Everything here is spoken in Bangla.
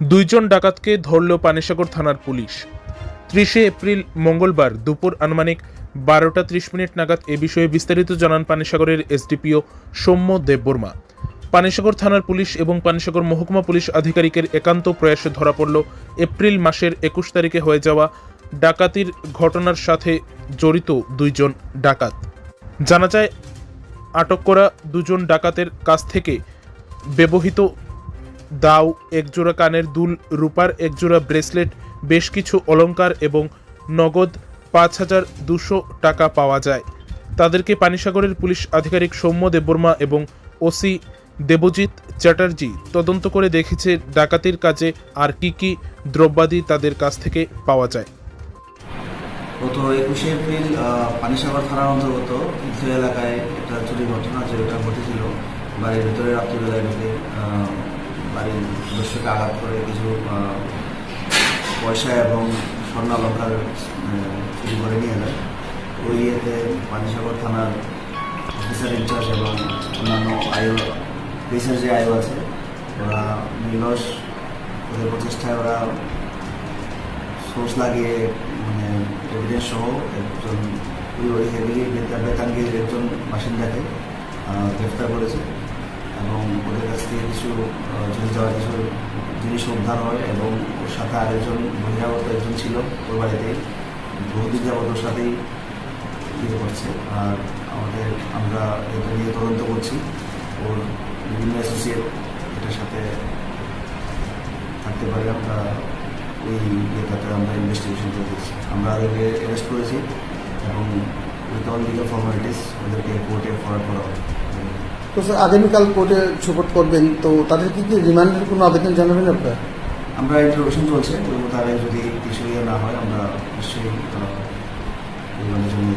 দুইজন ডাকাতকে ধরল পানিসাগর থানার পুলিশ। ত্রিশে এপ্রিল মঙ্গলবার দুপুর আনুমানিক বারোটা ত্রিশ মিনিট নাগাদ এ বিষয়ে বিস্তারিত জানান পানিসাগরের এসডিপিও সৌম্য দেববর্মা। পানিসাগর থানার পুলিশ এবং পানিসাগর মহকুমা পুলিশ আধিকারিকের একান্ত প্রয়াসে ধরা পড়ল এপ্রিল মাসের একুশ তারিখে হয়ে যাওয়া ডাকাতির ঘটনার সাথে জড়িত দুইজন ডাকাত। জানা যায়, আটক করা দুজন ডাকাতের কাছ থেকে ব্যবহৃত দাও, একজোড়া কানের দুল, রূপার একজোড়া ব্রেসলেট, বেশ কিছু অলংকার এবং নগদ পাঁচ হাজার দুশো টাকা পাওয়া যায়। তাদেরকে পানিসাগরের পুলিশ আধিকারিক সৌম্য দেববর্মা এবং ওসি দেবজিৎ চ্যাটার্জি তদন্ত করে দেখেছে ডাকাতির কাজে আর কি কি দ্রব্যাদি তাদের কাছ থেকে পাওয়া যায়। গত একুশে এপ্রিল পানিসাগর থানার অন্তর্গত এলাকায় একটা চুরির ঘটনা যেটা ঘটেছিল। বাড়ির ভেতরে রাত্রিবেলায় ঢুকে বাড়ির সদস্যকে আঘাত করে কিছু পয়সা এবং স্বর্ণালঙ্কার চুরি করে নিয়ে যায় ওই ইয়েতে পানিসাগর থানার অফিসার ইনচার্জ এবং অন্যান্য আয়ু পুলিশের যে আয়ু আছে, ওরা নিলস ওদের প্রচেষ্টায় ওরা সোর্স লাগিয়ে মানে এভিডেন্স সহ একজন ওই হেভিলি বেতাঙ্গির একজন বাসিন্দাকে গ্রেফতার করেছে। এবং ওদের কাছ থেকে কিছু চুরি যাওয়া কিছু জিনিস উদ্ধার হয় এবং ওর সাথে আরেকজন বহিরাগত একজন ছিল ওর বাড়িতেই। বহুদিন যাবত ওর সাথেই ইয়ে করছে। আর আমাদের, আমরা এটা নিয়ে তদন্ত করছি। ওর বিভিন্ন অ্যাসোসিয়েট এটার সাথে থাকতে পারে। আমরা ওই ইয়েটাতে আমরা ইনভেস্টিগেশন করে দিচ্ছি আমরা ওদেরকে অ্যারেস্ট করেছি এবং উইথ অল লিগাল ফর্মালিটিস ওদেরকে কোর্টে ফরওয়ার্ড করা হবে। তো স্যার আগামীকাল কোর্টে সুপোর্ট করবেন, তো তাদের কি কি রিমান্ডের কোনো আবেদন জানাবেন আপনার? আমরা ইন্টারভিউশন চলছে, তো তারা যদি কিছু ইয়ে না হয়, আমরা নিশ্চয়ই রিমান্ডের জন্য